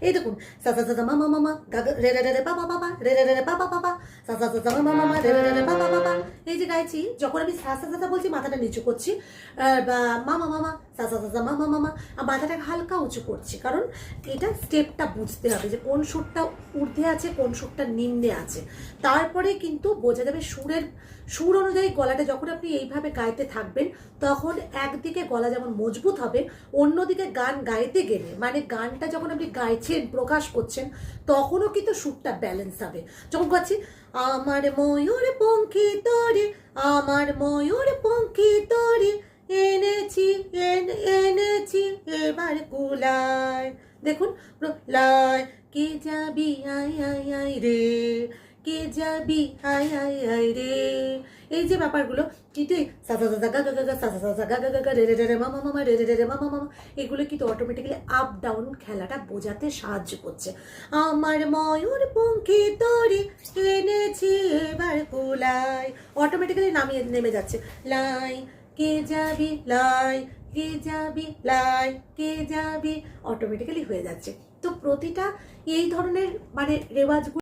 এই দেখুন সা সা সা মা মা মা গা গা রে রে রে পা পা রে রে রে রে পা পা পা পা সা সা সা মা মা মা রে রে রে পা এই যে গাইছি, যখন আমি সা সা সা বলছি, মাথাটা নিচু করছি বা মামা মামা সা সা সা মামা মামা মাথাটা হালকা উঁচু করছি। কারণ এটা স্টেপটা বুঝতে হবে যে কোন সুরটা ঊর্ধ্বে আছে, কোন সুরটা নিম্নে আছে। তারপরে কিন্তু বোঝা যাবে সুরের, সুর অনুযায়ী গলাটা যখন আপনি এইভাবে গাইতে থাকবেন, তখন একদিকে গলা যেমন মজবুত হবে, অন্যদিকে গান গাইতে গেলে মানে গানটা যখন আপনি গাইছেন, প্রকাশ করছেন, তখনও কিন্তু সুরটা ব্যালেন্স হবে। যখন গাচ্ছি আমার ময়ূর পঙ্খী তরে, আমার ময়ূর পঙ্খী তরে এবার কুলায়। দেখুন পুরো লায় কে যাবি, আয় আয় আয় রে? কে যাবি, আয় আয় আয় রে? এই যে ব্যাপারগুলো কিন্তু রে? রে রে রে রে রে এগুলো কিন্তু অটোমেটিক্যালি আপ ডাউন খেলাটা বোঝাতে সাহায্য করছে। আমার ময়ূর পঙ্খী তরি এনেছি, এবার কুলাই অটোমেটিক্যালি নামিয়ে, নেমে যাচ্ছে। লাই কে যাবি লাই, কে যাবি লাই, কে যাবি? অটোমেটিক্যালি হয়ে যাচ্ছে। তো প্রতিটা এই ধরনের মানে রেওয়াজগুলো